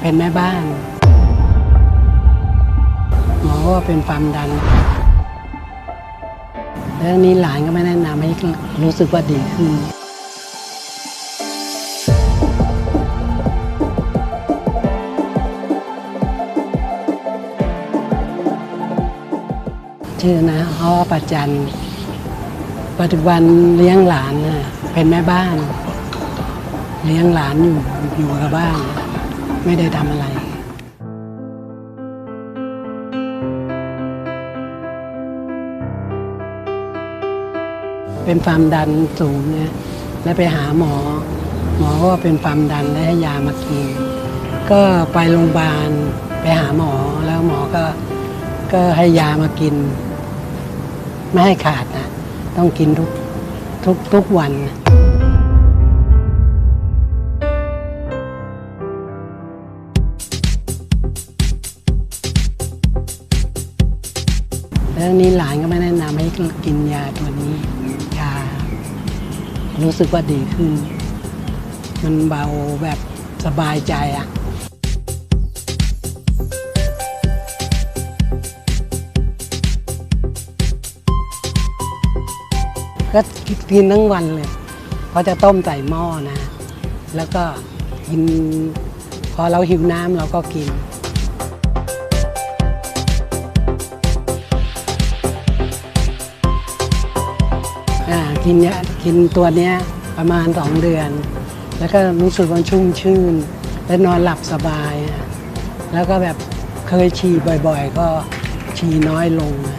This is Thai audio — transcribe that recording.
เป็นแม่บ้าน หมอว่าเป็นความดัน แล้วนี้หลานก็ไม่แนะนำให้รู้สึกว่าดีขึ้นชื่อนะอ้อประจัน ปัจจุบันเลี้ยงหลานนะเป็นแม่บ้าน เลี้ยงหลานอยู่อยู่กับบ้าน ไม่ได้ทำอะไรเป็นความดันสูงเนี่ยแล้วไปหาหมอ หมอก็เป็นความดันแล้วให้ยามากิน ก็ไปโรงพยาบาลไปหาหมอแล้วหมอก็ก็ให้ยามากิน ไม่ให้ขาดนะต้องกินทุกทุกทุกวันนะ แล้วนี้หลานก็ไม่แนะนำให้กินยาตัวนี้ยารู้สึกว่าดีขึ้น มันเบาแบบสบายใจอะก็กินทั้งวันเลยเขาจะต้มใส่หม้อนะ แล้วก็กิน พอเราหิวน้ำเราก็กิน อ่ากินเนี้ยกินตัวเนี้ยประมาณสองเดือน แล้วก็รู้สึกว่าชุ่มชื่น และนอนหลับสบาย แล้วก็แบบเคยฉี่บ่อยๆ ก็ฉี่น้อยลงอะ